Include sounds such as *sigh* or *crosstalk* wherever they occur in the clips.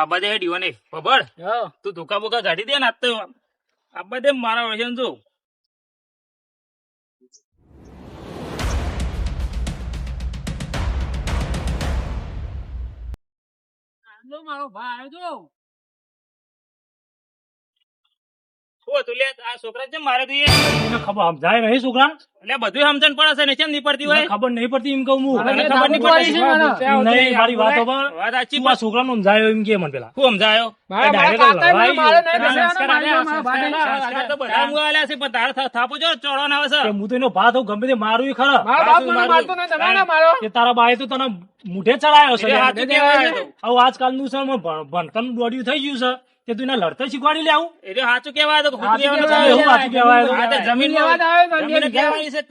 આબા દે હેડ્યો ને ખબર તું ધોકા બોકા કાઢી દે ને આજ તો. આબા દે મારા વજન જો. મારો ભાઈ આવ્યો ઓ તું લે આ છોકરા કેમ મારે તું એને ખબર સમજાય નહીં છોકરા એટલે બધું સમજણ પડે છે ને કેમ નહીં પડતી હોય? ખબર નહીં પડતી એમ કહું હું. મને મને ખબર નહીં પડતી. પાડી છે મને. નહીં મારી વાતો પર. વાત સાચી તું આ છોકરાનો સમજાયો એમ કે મને પેલા. શું સમજાયો? મારા direct મારા કાકાએ મને લડાઈ મારે નહીં સંસ્કાર બેસાડવાનો, આલ્યા, મારી સંસ્કાર મારા આલ્યા, સંસ્કાર ભાઈને તો બધા મું આલ્યા છે પણ તારે થા- થાપો જો ચોળવાનો આવે છે. કે હું તો એનો ભાત ગમે તે મારું ય ખરા. મારા બાપ મને મારતો નહીં, તમે ના મારો. કે તારા બાય તો તને મુઠે ચડાયો છે. આજકાલનું છે. ભણતર દોડ્યું થઈ ગયું છે. કે તું એને લડતર શીખવાડી લે આવું? એટલે સાચું તો. એવું સાચું તો. તો જમીન તો.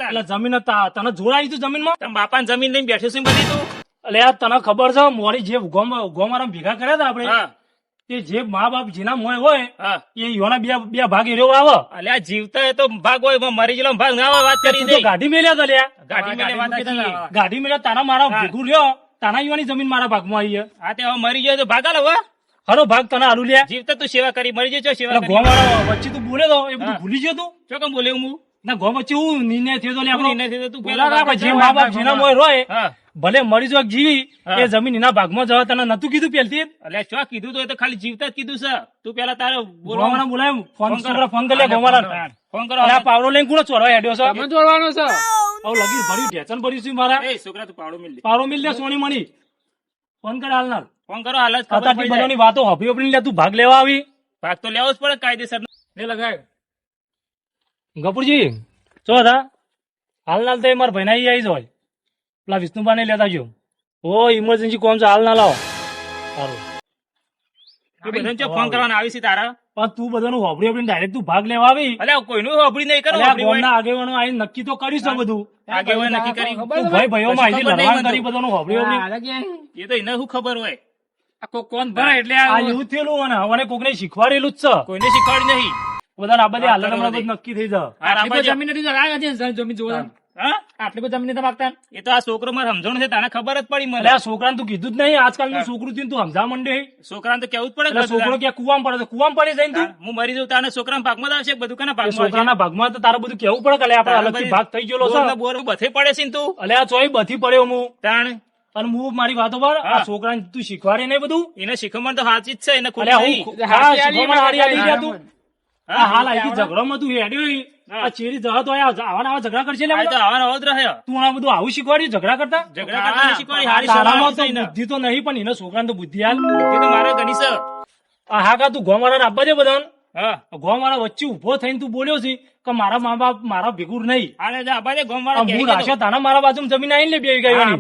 એટલે તને જોડાઈ તું જમીનમાં બાપા જમીન લઈને બેઠો છું બધી તું. એટલે યાર તને ખબર છે મોડી જે ગોમારા ભેગા કર્યા હતા આપડે હા. જે મા બાપ જેના મોય હોય એ યોના બે બે ભાગ એર્યો આવે અલે આ જીવતા એ તો ભાગ હોય મરી ગયેલો ભાગ ના વાત કરી દે. ગાડી મેલ્યા તો લ્યા. ગાડી મેલ્યા વાત કરી ગાડી મેલ્યા તારા મારા. ભેગું લ્યો તારા યોની જમીન મારા ભાગમાં આવી છે. હા તે હવે મરી ગયો તો ભાગા આલો હરો ભાગ તને આલુ લ્યા જીવતા તું સેવા કરી મરી જજો સેવા એટલે વચ્ચે તું બોલે તો એ બધું ભૂલી જતો ચો કેમ બોલે હું? ના ગોમ વચ્ચે હું નિર્ણય થયો તો આપણો? નિર્ણય થયો તું પેલા જે મા બાપ જેના મોય રોય ભલે મરી જો જીવી એ જમીન એના ભાગમાં જવા તને નતું કીધું પેલથી અલ્યા ચો કીધું તો? એ તો ખાલી જીવતા જ કીધું છે. તું પેલા તારે ગોમારા બોલાય ફોન ફોન કરો. ફોન કરી લે ગોમારા ફોન કરો. આ પાવડો લઈને કોણ ચોરવા હેડ્યો છે? તમે જોડવાનો છે. આવું લગી ભર્યું ઢેચન ભર્યું છે મારા. એ છોકરા તું પાવડો મિલ પાવડો મિલ દે સોની મની ફોન કરે હાલનાર. ફોન કરો હાલ જ ખબર પડી જાય. બધાની વાતો હફી હફી લે તું ભાગ લેવા આવી. ભાગ તો લેવો જ પડે કાયદેસર. લે લગાય ગપુરજી ચો હતા? હાલ નાલ તો મારા ભાઈના આવી જ હોય. પેલા વિષ્ણુભાઈ લેતા ગયો. ઓ ઇમરજન્સી કોમ છે હાલ ના લાવો. સારું બધાને ચો ફોન કરવાનો આવી છે તારા? પણ તું બધાનું હોબળી હોબળી ડાયરેક્ટ તું ભાગ લેવા આવી. અલ્યા કોઈનું હોભળી નહીં કરો અલ્યા આ હોભળી હોય. ગામના આગેવાનો આવીને નક્કી તો કર્યું છે બધું. આગેવાન નક્કી કરી. ખબર ભાઈ ભાઈઓમાં કશું અહીંથી ખબર નહીં લડવાન કરી બધાનું હોબળી હોબળી એ તો એને શું ખબર હોય? આ કોઈ કોણ ભરે એટલે આ એવું થયેલું મને. હવે કોકને શીખવાડેલું જ છે. કોઈને શીખવાડ્યું નહીં. બધા આ બધી હાલત નક્કી થઈ જાય. જમીન નથી જમીન જોવા હા? આટલી બધી જમીન માગતા? એ તો આ છોકરો મારે સમજણ છે તને ખબર જ પડી મને. છોકરાને તું કીધું જ નહીં. આજકાલનું છોકરું થયું તું સમજા માંડ્યો હે. છોકરાને તો કેવું જ પડે છોકરો ક્યાં કુવામાં પડે કુવામાં પડી જાય તું? હું મરી જઉં તારા છોકરા ભાગમાં આવશે બધું કના ભાગ? છોકરાના ભાગમાં તો તારું બધું કેવું પડે કે આપડે આપણે અલગથી ભાગ થઈ ગયો બોર ને છે. બોર બધે પડે છે તું? અલે આ ચોય બધી પડ્યો હું તાણ? અને હું મારી વાતો પર આ. છોકરાને તું શીખવાડે નહીં બધું? એને શીખવણ તો સાચી જ છે એને અલે હું હા શીખવામાં હારી આલી ગયા તું. હાલ આવી ઝઘડોમાં તું હેડ્યો. આ ચેરી જહા તો આવા આવા ઝઘડા કરશે તો આવો આ બધું આવું શીખવાડ્યું? ઝઘડા કરતા? ઝઘડા કરતા શીખવાડી. બુદ્ધિ તો નહીં પણ એને છોકરાને તો બુદ્ધિ હાલ. બુદ્ધિ તો મારે ઘણી છે. હા કા તું ગોમારા આપવા દે બધાને? હા. ગોમારા વચ્ચે ઊભો થઈને તું બોલ્યો છે કે મારા મા બાપ મારા ભેગું નહીં. તારા મારા બાજુ જમીન આવીને લે બે હા, વીઘા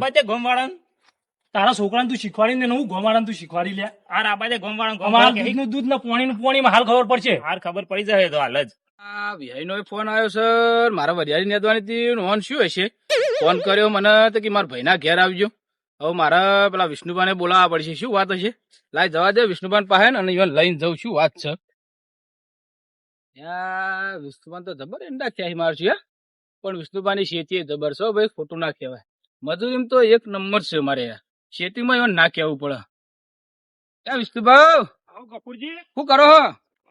તારા છોકરાને તું શીખવાડીને ને હું ગોમારાને તું શીખવાડી લે. આ રાબા અમારા ગોમવાળા કહી. દૂધનું દૂધ ને પોણી નું પાણીમાં હાલ ખબર પડશે. હાલ ખબર પડી જાય તો હાલ જ. આ વિહાઈનો ફોન આવ્યો સર મારા વરિયાળી નેદવાની હતી. ફોન શું હશે? ફોન કર્યો મને તો કે મારા ભાઈના ઘેર આવજો. હવે મારા પેલા વિષ્ણુભાને બોલાવવા પડશે. શું વાત હશે? લાય જવા દે વિષ્ણુભાન પાસે ને ઈવન લઈને જઉં. શું વાત છે વિષ્ણુભાન તો જબર એંડા ક્યાંય મારશું યાર પણ વિષ્ણુભાની શેતી જબર છે ભાઈ ખોટું ના કહેવાય. મજૂરી તો એક નંબર છે મારે શેતીમાં ઈવન ના કહેવું પડે. વિષ્ણુભાઈ! કપૂરજી. શું કરો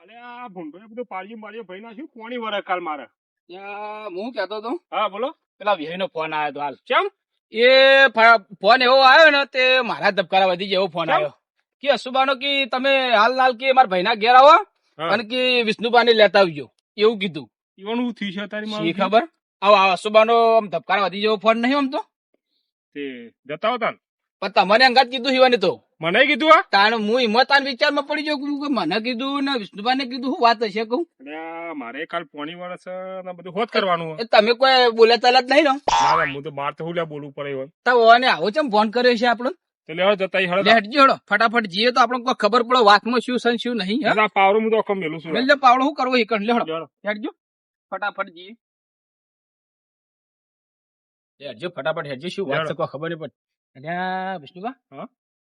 હો આ ભૂંડો બધું પાડ્યું માર્યું ભાઈ ના શું કોણી વરે કાલ મારે હું કેતો હતો. હા બોલો. પેલા વિહાઈનો ફોન આવ્યો હતો હાલ. કેમ? એ ફોન એવો આવ્યો ને તે મારા ધબકારા વધી જેવો ફોન આવ્યો કે અશુબાનો કે તમે હાલ લાલ કે મારા ભાઈના ઘેર આવો. અને કે વિષ્ણુભાઈ લેતા આવજો. એવું કીધું. ઈવન હું થયું છે તારી મારી ખબર? આવો અશુબાનો આમ ધબકારા વધી જેવો ફોન નહીં આમ તો? તે જતા હતા ને? પણ તમને અંગાત કીધું હિવાની તો. મને કીધું તાણ હું હિંમત વિચારમાં પડી જાઉં કે મને કીધું ને વિષ્ણુબાને કીધું શું વાત હશે કહું? મારે કાલ પોણી વર્ષ ને બધું હોત કરવાનું તમે કોઈ બોલ્યા ચાલ્યા જ નહીં ને ના ના, હું તો બાર તો હું લ્યા બોલવું પડે હોય. તો ને આવો ચમ ફોન કર્યો છે આપણો? લેવા જતા હળો. ફટાફટ જઈએ તો આપણને કોઈ ખબર પડે વાતમાં શું સન શું નહીં હા? પાવડો હું તો મેલું છું. મેલજો પાવડો શું કરવો એ હેડજો ફટાફટ જઈએ. હેડજો ફટાફટ હેડજો. શું વાત છે કોઈ ખબર નહીં પડતી. અલ્યા વિષ્ણુબા?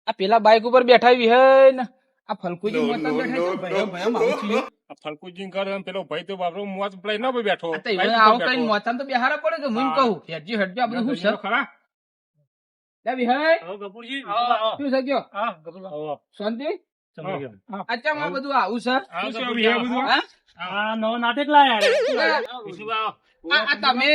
આ પેલા બાઇક ઉપર બેઠા વિહે ને? આ ફલકુજી મોટા બેઠા છે. ભયો ભયો માવું છું આ ફલકુજી પેલો ભાઈ તો બાપરો મોજ પ્લાય ના ભાઈ બેઠો આવો. કરીને મોચામાં તો બેહારા પડે કે હું. કહું. હેજી હેડજો આ બધું શું છે? ખરા. લે વિહે આવો કપૂરજી શું છે કયો હા, કપૂર. શાંતિ? સમજી ગયો. અચ્છા બધું આવું છે? આવો શું છે ગફુરજી, બધું? હા? આ નવો નાટક લાયા રે. *laughs* વિષ્ણુભાઈ આવો. આ આ તમે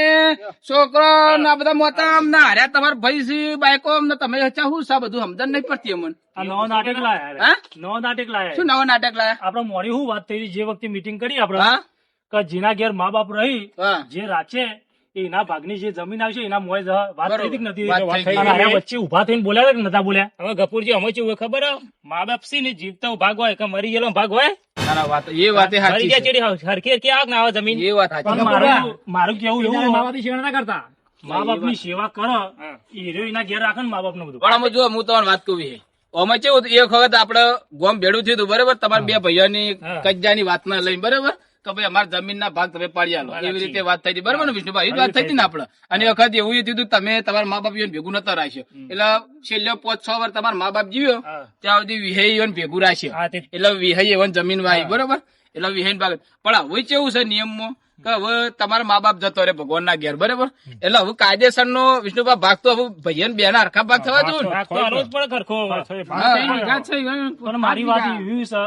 છોકરો ના બધા મોટા આમ હાર્યા તમારા ભાઈ છે બાઈકો આમ ને તમે શું છે બધું? સમજણ નહીં પડતી અમને. આ નવો નાટક લાયા હા? નવો નાટક લાયા શું નવો નાટક લાયા? આપડે મોડી શું વાત થઈ જે વખતે મીટિંગ કરી આપડે કે જેના ઘેર મા બાપ રહી જે રાચે એ એના ભાગની જે જમીન આવશે એના મોય વાત થઈ હતી નથી. વાત થઈ. વચ્ચે ઊભા થઈને બોલ્યા કે નતા બોલ્યા? હવે ગફુરજી અમે કેવું ખબર મા બાપ છે ને જીવતા ભાગ હોય કે મરી ગયેલો ભાગ હોય? મરી કેવું એવું મા બાપની સેવા ના કરતા? મા બાપની સેવા કરો. એના ઘેર રાખે ને મા બાપનું બધું. પણ જો હું તમને વાત કહું અમે કેવું એક વખત આપડે ગોમ ભેડું થયું હતું બરાબર? તમારા બે ભાઈઓની કજ્જાની વાત ના લઈને બરાબર? કે ભાઈ અમારા જમીનના ભાગ તમે પાડી આલો. એવી રીતે વાત થઈ હતી બરાબર ને વિષ્ણુભાઈ? એ વાત થઈ હતી ને આપડે અને વખત એવું હતું તમે તમારા મા બાપ ભેગું નતા રાખ્યો. એટલે છેલ્લે પાંચ છ વાર તમારા મા બાપ જીવ્યો. ત્યાં સુધી વિહે ભેગું રાખ્યો. એટલે વિહે એવન જમીન વાય બરોબર? એટલે વિહેન ભાગ. પણ હવે કેવું છે નિયમમાં? કે હવે તમારા મા બાપ જતો રે ભગવાન ના ઘેર બરાબર? એટલે હવે કાયદેસર નો વિષ્ણુભા ભાગ તો હવે ભાઈ બે ના હરખા ભાગ થવા ને. તો જ મારી વાત એવી છે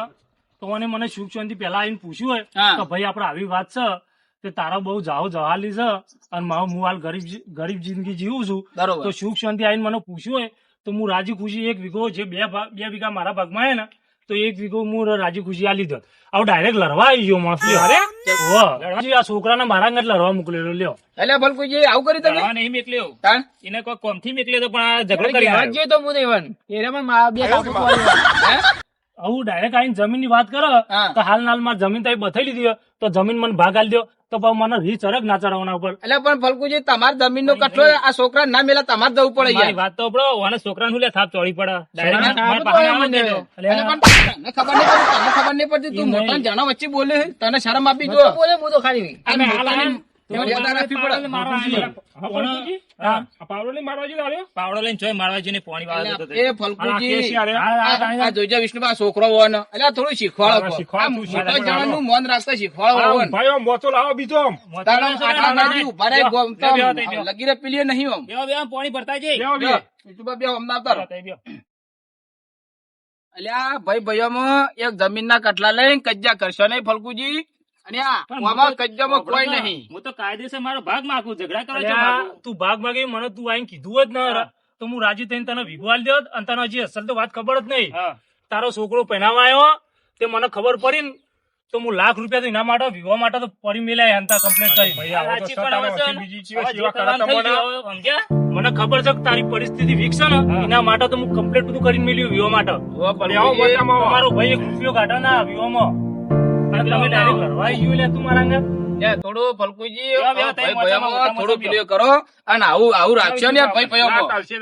તો મને મને સુખ શાંતિ પેલા આવીને પૂછ્યું હોય કે ભાઈ આપડે આવી વાત છે તે તારા બહુ જાઓ જવાલી છે અને મારો હું હાલ ગરીબ ગરીબ જિંદગી જીવું છું. તો સુખ શાંતિ આવીને મને પૂછ્યું હોય તો હું રાજી ખુશી એક વીઘો જે બે બે વીઘા મારા ભાગમાં હે ને તો એક વીઘો હું રાજી ખુશી આ લીધો. આવું ડાયરેક્ટ લડવા આવી ગયો માણસ અરે. આ છોકરાને મારા અંગત લડવા મોકલેલો લ્યો. એટલે ભલ કોઈ જે આવું કરી તમે? નહીં મેકલ્યો. એને કોઈ કોમથી મેકલ્યો તો પણ આ ઝઘડો કરી આવ્યો. હે? આવું ડાયરેક્ટ આવીને જમીનની વાત કરો હા. તો હાલ નાલમાં જમીન તમે બતાવી લીધી તો જમીન મને ભાગ આલી દો તો પણ મને રી ચરક ના ચડાવવાના ઉપર. એટલે પણ ફલકુજી તમારા જમીન નો કઠો આ છોકરા ના મેલા તમારે જવું પડે યાર. વાત તો બરો અને છોકરા નું લે થાપ ચોળી પડે. તને ખબર નહીં પડતી તને ખબર નહીં પડતી તું મોટા. જાણો વચ્ચે બોલે તને શરમ આપી જો. બોલે હું તો પડે હા, પાવડો છોકરો થોડું શીખવાડો મોન શીખવાડો મોચો લાવો બીજો બેહો. લગીરે પીલીએ નહીં પોણી ભરતા જઈ. અલ્યા ભાઈ ભાઈઓમાં એક જમીન ના કટલા લઈને કજ્જા કરશો નહીં ફલકુજી? કોઈ નહીં. હું તો કાયદેસર મારો ભાગ માગું ઝઘડા કરો છો તું ભાગ માગે મને તું આઈને કીધું જ ન તો હું રાજી થઈને તને વિગો આલી દેત અને તને હજી અસલ તો વાત ખબર જ નહીં. તારો છોકરો પહેરાવા આવ્યો તે મને ખબર પડી ને તો હું લાખ રૂપિયા તો એના માટે વિવાહ માટે તો પડી મેલાય અંતા કમ્પ્લેટ કરી મને. ખબર છે કે તારી પરિસ્થિતિ વીક છે ને એના માટે તો હું કમ્પ્લેટ બધું કરીને મેલ્યું વિવાહ માટે. તમારો ભાઈ એક રૂપિયો કાઢા ના વિવાહમાં. અને તમે ડાયરેક્ટ લડવા આવી ગયું લે તું મારા અંગત. થોડું ફલકુજી બેહો, બેહો, ભાઈ તઈ મોચામાં, ભાઈઓમાં મોચામાં થોડું બેહો. કરો અને આવું આવું રાખશો ને ભાઈ ના, ચાલશે.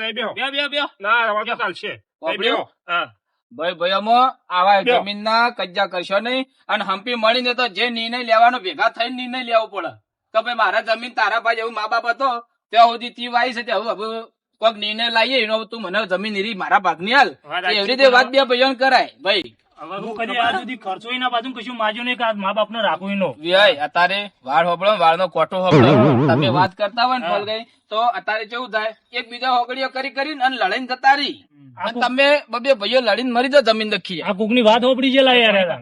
ના, ચાલશે. ભાઈ આવા કજ્જા કરશો નહીં અને હંપી મળીને તો જે નિર્ણય લેવાનો ભેગા થઈને નિર્ણય લેવો પડે. તો ભાઈ મારા જમીન તારા ભાઈ એવું મા બાપ હતો ત્યાં સુધી તી વાય છે ત્યાં હવે કોઈક નિર્ણય લાવીએ એનો તું મને જમીન એરી મારા ભાગની હાલ વાત એવી રીતે વાત બે ભાઈઓને કરાય ભાઈ. હવે હું કદી આજ સુધી ખર્ચો એના બાજુ કશું માજ્યો નહીં કે આ મા બાપ ને. રાખવું એનો વિહાય અત્યારે વાળ હોબળો વાળનો કોઠો હોબળો. તમે વાત કરતા હોય ને તો અત્યારે કેવું થાય? એક બીજા હોગડીઓ કરી કરીને અને લડાઈને જતા રહી. અને તમે બબે ભાઈઓ લડીને મરી જાવ જમીન દખી આ કોકની વાત હોપડી છે લાયા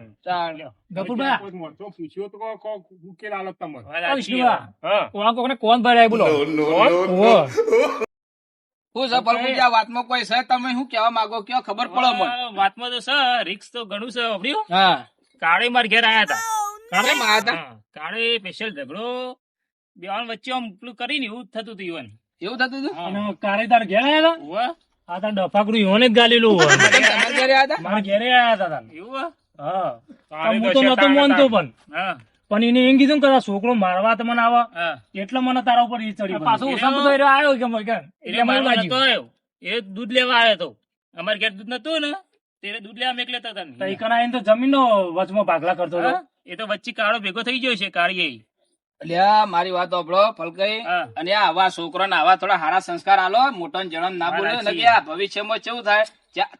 ને કોણ ભરાય બોલો? હું સર ફલકુજી આ વાતમાં કોઈ સર તમે શું કેવા માંગો? કયો ખબર પડો મને? વાતમાં તો સર રિક્સ તો ઘણું છે વાપર્યું હા. કાળે માર ઘેર આયા હતા. કાળે આયા હતા? કાળે સ્પેશિયલ ઝઘડો બેવાન વચ્ચે આમ પેલું કરીને એવું થતું હતું ઈવન એવું થતું હતું? અને કાળે તાર ઘેર આયા હતા? આ તાર ડફાકડું ઈવોને જ ગાલેલું હોય. તમારા ઘરે આયા હતા? મારા ઘેરે આયા હતા તાર. એવું હા. હું તો નતો માનતો પણ. હા. પણ એને એમ કીધું કે છોકરો મારવા તો મને આવે. એટલે મને તારા ઉપર ઈ ચડી પાછો. તો આવ્યો કે મને એટલે મારવા નતો આવ્યો. એ દૂધ લેવા આવ્યો તો. અમારે ઘેર દૂધ નતું ને તેરે દૂધ લેવા મેક લેતા હતા તો ને. ઈ કણ આઈને તો વચમાં ભાગલા કરતો હતો એ તો વચ્ચે કાળો ભેગો થઈ ગયો છે કાળીએ અલ્યા મારી વાત આપડો ફલકઈ અને આ આવા છોકરાને આવા થોડા સારા સંસ્કાર આલો મોટા જણન ના બોલે સાચી. કે આ ભવિષ્યમાં કેવું થાય?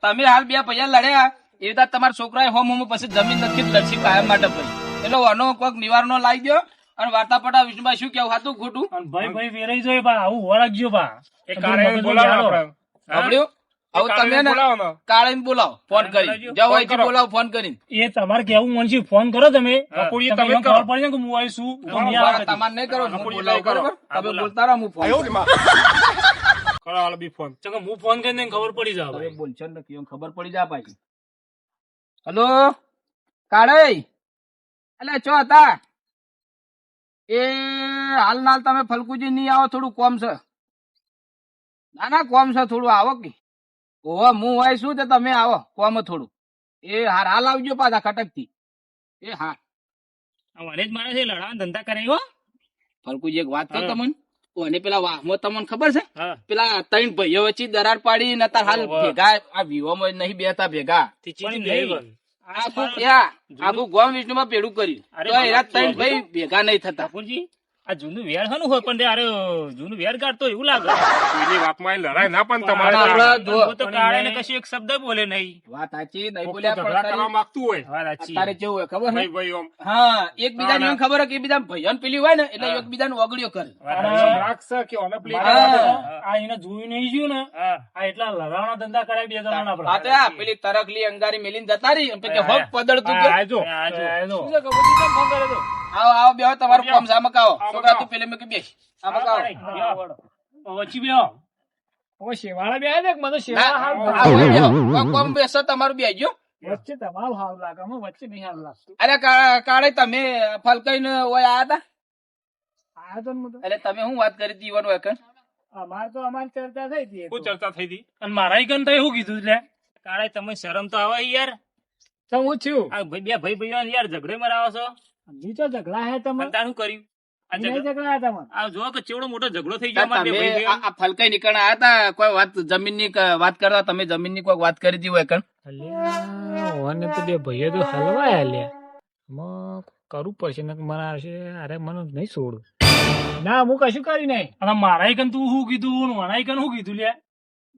તમે હાલ બે પૈસા લડ્યા એ રીતે તમારા છોકરાએ હોમ હોમ પછી જમીન નથી લડશી કાયમ માટે ભાઈ. એટલે આનો કોઈક નિવારણો લાવી ગયો અને વાર્તા પટા વિષ્ણુભાઈ શું કેવું હતું ખોટું? અને ભાઈ ભાઈ વેરાઈ જાય બા આવું ઓળખજો બા. એ કારે બોલાવો આપણે. સાંભળ્યું? તમે ને બોલાવો બોલાવો ફોન કરી. જાઓ અહીંથી બોલાવો ફોન કરીને. એ તમારે કેવું મન છે ફોન કરો તમે. તમે કરો. ખબર પડી જાય કે હું આવી છું કરી. તમારે નહીં કરો હું કપૂરજી કરો. તમે બોલતા રહો હું ફોન? કરો. હાલો બી ફોન. ચલો, હું ફોન કરીને ખબર પડી જાય હવે બોલશો ને ખબર પડી જાય પાછી હલો? કાળે એટલે ચો હતા એ હાલ નાલ તમે ફલકુજી નહીં આવો થોડું કોમ છે. ના ના કોમ છે થોડું આવો કે. ઓહો હું હોય શું તે તમે આવો કોમ થોડું. એ હાર હાલ આવજો પાછા કટકથી એ હા. આ જ માણસ એ ધંધા કરે હો. ફલકુજી એક વાત કહું તમને. અને પેલા મો તમને ખબર છે? પેલા ત્રણ ભાઈઓ વચ્ચે દરાર પાડી ને તાર હાલ ભેગા આ વિહોમાં નહીં બેતા ભેગા. આખું આખું ગોમ વિષ્ણુમાં પેડું કર્યું. તો એના ત્રણ ભાઈ ભેગા નહીં થતા. આ જૂનું વેર હનું હોય પણ અરે જૂનું વેર કાઢતો એવું લાગે. એની વાતમાં એ લડાય ના પણ તમારે તો કાળે ને કશું એક શબ્દ બોલે નહીં. વાત સાચી નહીં બોલ્યા ઝઘડા કરવા માંગતું હોય. વાત સાચી. તારે જેવું હોય ખબર નહીં ભાઈ ઓમ હા એકબીજાને ના, એમ ખબર હોય કે એકબીજા ભયન પેલી હોય ને એટલે. એકબીજાને ઓગળ્યો કરે. છે કે ઓને પેલી આ એને જોયું નહીં જોયું ને? આ એટલા લડાવાના ધંધા કરાય બે જણાના આપણે. હા તો આ પેલી તરકલી અંગારી મેલીને જતા રહી. કે હક પદળ તું પદળતું આજો આજો. શું છે કબૂતર કેમ ફોન કરે તો? આવો આવો બેહો તમારું. કામ છે, કાવો. છોકરા તું પેલે મેં બેસ. હા, આમાં કાવો. હા. વચ્ચે બેહો. શેવાળા મને શેવાળા. કોમ- બેસો તમારું. વચ્ચે તમારું લાગે વચ્ચે નહીં લાગતું અરે કાળે તમે ફલકાઈને ઓય આયા હતા આ તો હું એટલે તમે શું વાત કરી? અમાર તો અમારી ચર્ચા થઈ હતી શું ચર્ચા થઈ હતી અને મારા ઈકન તો એવું કીધું એટલે કાળે તમે શરમ તો આવે યાર તો હું છું આ ભાઈ બે ભાઈ ભાઈઓ યાર ઝઘડે મરાવો છો નીચો ઝઘડા હે તમે અને શું કર્યું? આ નહીં ઝઘડો- હે તમે આ જો કે ચેવડો મોટો ઝઘડો થઈ ગયો અમારા બે તમે ભાઈ આ આ ફલકાઈ નીકળ્યા આયા હતા કોઈ વાત જમીનની ક- વાત કરતા તમે જમીનની કોઈ વાત કરી હતી હોય કણ? અલ્યા ઓને તો બે ભાઈઓ તો હલવાય અલ્યા. આમાં કરવું પડશે અરે મને નહીં છોડું. ના હું કશું કરી નહીં. અને મારા કન તું શું કીધું? મારા કન શું કીધું લે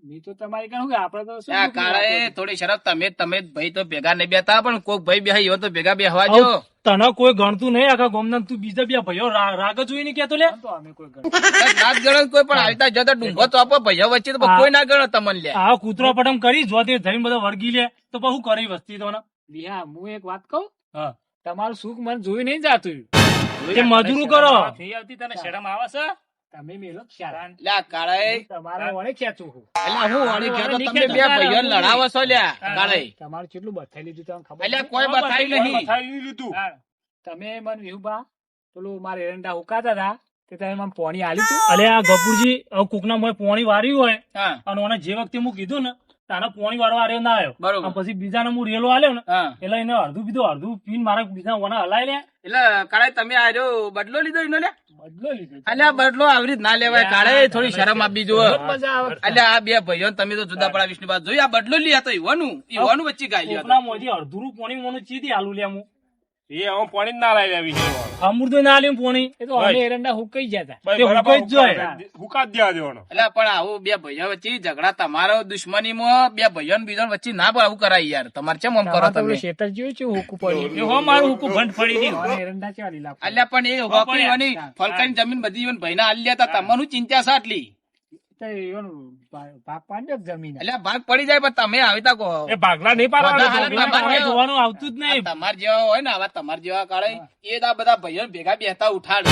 તો તમારી શું કાળે? થોડી શરત તમે તમે ભાઈ તો ભેગા નહીં બેતા પણ કોઈક ભાઈ બે એવો તો ભેગા બેહવા જો તને કોઈ ગણતું નહીં આખા ગોમના તું બીજા બે ભાઈઓ રાગ જોઈ ને કેતો લે. અમે કોઈ ગણો કોઈ પણ આવતા જતા ડુંગો તો આપો ભાઈઓ વચ્ચે તો કોઈ ના ગણો તમને લે. આ કૂતરો પટમ કરી જો તે જઈને બધા વળગી લે તો પણ હું કરી વસ્તી તો બિહા હું એક વાત કહું? હા. તમારું સુખ મને જોઈ નહીં જાતું. મજૂરું કરો. આવતી તને શરમ આવે છે? તમે મેલો ખ્યાલ લે કાળે તમારે વળે ખેંચું છું. એટલે હું વળી કહેતો તમે બે ભાઈઓ લડાવો છો લ્યા કાળે તમારું કેટલું બથાઈ લીધું તમને ખબર એટલે કોઈ બતાવ્યું નહીં. લીધું. તમે મન વિહુબા પેલું મારે એરંડા ઉકાતા હતા તે તમે મને પોણી આલી તું. અલે આ ગપુરજી હવે કોકના મોય પોણી વાર્યું હોય અને ઓને જે વખતે હું કીધું ને તાને પોણી વાળવા આર્યો ના આવ્યો બરોબર. પછી બીજાને હું રેલો આલ્યો ને એટલે એને અડધું પીધું અડધું પીન મારા બીજા વના હલાય લે એટલે કાળે તમે આર્યો બદલો લીધો એનો લે બદલો લીધો એટલે બદલો આવી રીત ના લેવાય. કાળે થોડી શરમ આપી જુઓ. અલ્યા એટલે આ બે ભાઈઓ તમે તો જુદા પડા વિષ્ણુ જોઈ આ બદલો લી તો ઈવાનું ઈવાનું વચ્ચે ગાય લ્યો મોંથી અડધું પોણી મોનું ચીધી આલુ લે હું એ હું પોણી જ ના લાવી આવી અમૃત ના આલ્યું પોણી. એ તો અમે એરંડા હુકાઈ ગયા હતા. ભાઈ, તે બરાબર હુકાઈ જ જોઈએ હુકા જ દેવા દેવાનો. એટલે પણ આવું બે ભાઈઓ વચ્ચે ઝઘડા તમારો દુશ્મનીમાં બે ભાઈઓ ને બીજો વચ્ચે ના આવું કરાય યાર. તમારે કેમ આમ કરો તમે? શેતર જોયું છે હુકું પડી એ હો મારું હુકુ ભંડ ફળી દી એરંડા ચાલી લીલા એટલે અલ્યા પણ એ હોકી વાની ફલકાની જમીન બધી ભાઈ ના આલી લેતા તમારું ચિંતા છે આટલી. ભા- ભાગ પાડ્યો જ જમીન એટલે ભાગ પડી જાય પણ તમે આવી તા એ ભાગલા નહીં પાડવાના હાલત એમાં તમારે તમારે જોવાનું આવતું જ નહીં. તમાર જેવા હોય ને આવા તમાર જેવા કાળે એ આ બધા ભાઈઓ ભેગા બેસતા ઉઠાડ.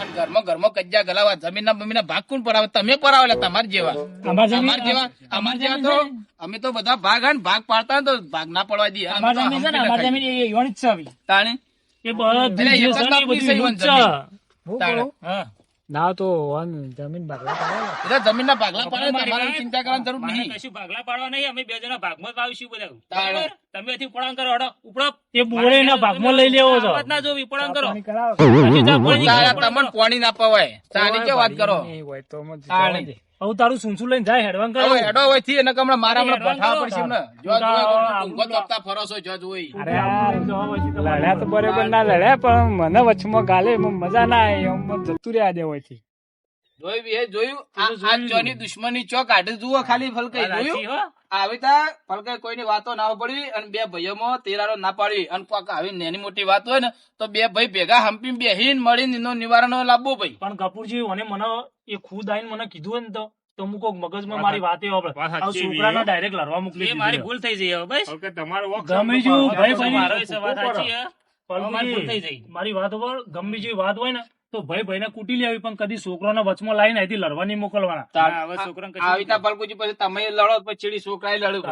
અને ઘરમાં ઘરમાં કજ્જા ગલાવા જમીન બમીના ભાગ કોણ પડાવે તમે પડાવે તમાર જેવા. અમાર જેવા અમાર જેવા તો અમે તો બધા ભાગ હે ને ભાગ પાડતા હોય તો ભાગ ના પડવા દઈએ. અમાર જમીન છે ને અમાર જમીન એ એવાની છે તાણે? એ બધું એટલે જે એક જ છે. ને જ જમીન. ના તો વન જમીન ભાગલા પાડવા એટલે જમીનના ભાગલા પાડે મારી તમારે ચિંતા કરવાની જરૂર નહીં. કશું ભાગલા પાડવા નહીં અમે બે જણા ભાગમાં જ આવીશું બધા. તમે થી ઉપડાણ કરો હડો. ઉપડો. એ બોળે ના ભાગમાં લઈ લેવો છો. વાત ના જોવી ઉપડાણ કરો. તમને પાણી ના પવાય. સારી કે વાત કરો? હોય તો હવે તારું સુનસુન લઈને જાય હેડવાન કરો. હેડો એડો હોયથી એને હમણાં મારા હમણાં હેડવાન પડશે ને જો જો તપતા ફરો જો જોઈ. અરે લડ્યા તો બરાબર ના લડ્યા પણ મને વચમાં ગાલે મજા ના આવી એમાં જતું રહ્યા દે હોયથી. જોઈ બી જોયું? આ આ ચોની દુશ્મની ચો કાઢે જુઓ ખાલી ફલકાઈ જોયું? આવી તા ફલકાઈ કોઈની વાતો ના પડવી અને બે ભાઈઓમાં તેરારો ના પાડવી. અને કોક આવી નાની મોટી વાત હોય ને તો બે ભાઈ ભેગા હંપી બેહીન મળીને એનો નિવારણ લાવવો ભાઈ. પણ કપૂરજી મને મને એ ખુદ આઈને મને કીધું હોય ને તો તો હું કોક મગજમાં મારી વાતે એવી છોકરાને ડાયરેક્ટ લડવા મોકલી મારી ભૂલ થઈ જઈ હવે બસ. તમારો ગમે છે, ભાઈ ભાઈ મારી વાત ઉપર ગમે જેવી વાત હોય ને તો ભાઈ ભાઈ ને કુટી લેવી પણ કદી છોકરાને વચમાં લાવીને અહીંથી લડવા નહીં મોકલવાના. તાર- હવે છોકરાને કશું પલકુજી પછી તમે લડો પછી ચીડી છોકરાએ લડ્યું.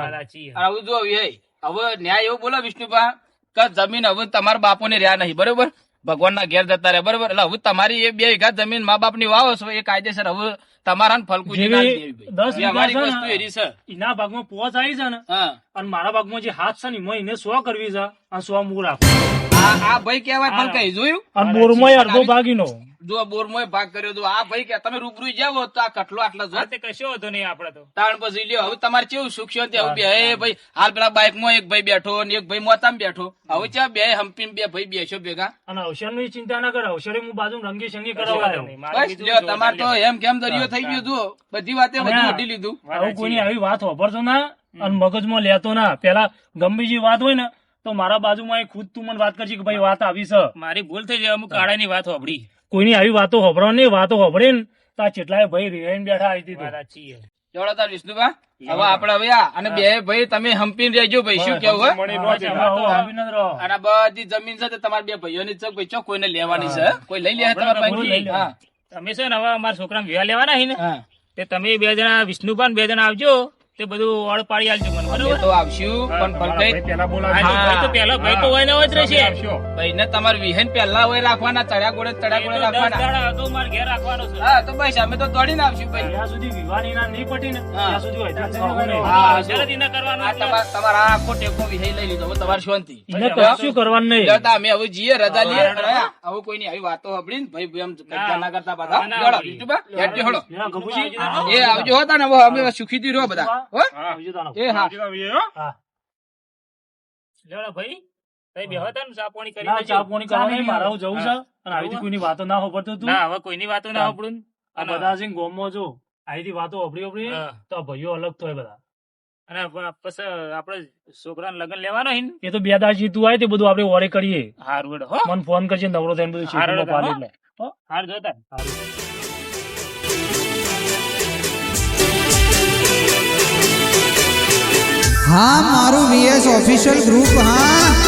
આવું જો હવે હવે ન્યાય એવું બોલો વિષ્ણુભા કે જમીન હવે તમારા બાપોને રહ્યા નહીં બરોબર? ભગવાનના ઘેર જતા રહે બરોબર? એટલે હવે તમારી એ બે વીઘા જમીન મા બાપની વાવો છો એ કાયદેસર હવે તમારા ને ફલકુજી ના દસ ભાઈ. વ્યવહારિક વીઘા છે વસ્તુ ને, એરી છે. એના ભાગમાં પોચ આવી છે ને હા. અને મારા ભાગમાં જે હાથ છે ને એમાં એને સો કરવી છે અને સો મૂળ રાખવું આ ભાઈ કહેવાય ફલકાઈ જોયું? અને બોરમાં અડધો ભાગીનો જો બોરમોય ભાગ કર્યો તો આ ભાઈ કે તમે રૂબરૂ જાવ તો આ કટલો આટલા જો તે કશો હતો નહીં આપડે તો. તાણ પછી લ્યો હવે તમારે કેવું સુખ છે? હવે બે હે ભાઈ હાલ પેલા બાઇકમાં એક ભાઈ બેઠો ને એક ભાઈ મોતામાં બેઠો. હવે ચા બે હમ્પી બે ભાઈ બેસો ભેગા. અને અવસરની ચિંતા ના કરે અવસરે હું બાજુ રંગી સંગી. મારે બસ લ્યો તમારે તો એમ કેમ દરિયો થઈ ગયો જુઓ. બધી વાતે બધું લીધું. કોઈ આવું કોઈની આવી વાત વાપરશો ના? અને મગજમાં લેતો ના. પેલા ગમે જે વાત હોય ને તો મારા બાજુમાં એ ખુદ તું મને વાત કરજે કે ભાઈ વાત આવી છે. મારી ભૂલ થઈ જાય અમુક કાળાની વાત હોભળી. કોઈની આવી વાતો હોભળો ને વાતો હોભળે ને તો આ ચેટલાય ભાઈ રેહીને બેઠા આવી હતી સાચી હે. જોડો વિષ્ણુભા હવે આપડે હવે અને બે ભાઈ તમે હંપીને રહેજો ભાઈ શું કેવું હે? મળી નો છે. અને બધી જમીન છે તે તમારા બે ભાઈઓ ની છે ભાઈ ચો કોઈને લેવાની છે કોઈ લઈ લે તમે છે ને હવે અમારા છોકરા વિવાહ લેવાના છે ને? તે તમે બે જણા વિષ્ણુભાન બે જણા આવજો. તે બધું ઓળ પાડી આલજો મને બરોબર? તો આવશું પણ ભાઈ પેલા બોલાવજો. ભાઈ તો પહેલા ભાઈ તો હોય ને હોય જ રહેશે. ભાઈ ને તમાર વિહન પહેલા હોય રાખવાના ચડ્યા ગોળે ચડ્યા ગોળે રાખવાના. દાડા અગાઉ મારે ઘેર રાખવાનો છે. હા તો ભાઈ અમે તો દોડીને આવશું ભાઈ. ત્યાં સુધી વિવાની ના નહીં પટી ને ત્યાં સુધી હોય ત્યાં હા, જલ્દી ન કરવાનો આ તમાર તમારા આખો ટેકો વિહઈ લઈ લીધો હવે તમારે શાંતિ. એને કશું કરવાનું નહીં? લ્યો અમે હવે જીએ રજા લઈએ. હવે કોઈ ની આવી વાતો સાંભળી ને ભાઈ એમ ના કરતા બધા. ના, ના, એ આવજો હતા ને હવે અમે સુખીથી રહો બધા. હો? હા. આવજો તાનો. એ હા. આવજો આવીએ, હો. હા. લેવડો ભાઈ તઈ બેહો તા ચા પાણી કરી ના, ચા પાણી કરવા નહીં, મારે જવું છે અને આવીથી કોઈની વાતો ના હોભળતો તું. ના હવે કોઈની વાતો ના સાંભળું અને બધા છે ને જો આવીથી વાતો હોભળી હોભળી તો ભાઈઓ અલગ થાય બધા. અને પછી આપડે છોકરાને લગન લેવાનો હે એ તો બે દાસ જીતું આવે તે બધું આપણે ઓરે કરીએ. હારું હો. મને ફોન કરજે નવરો થઈને બધું પાડી એટલે હારું જોતા. હા મારું વીએસ ઓફિશિયલ ગ્રુપ હા.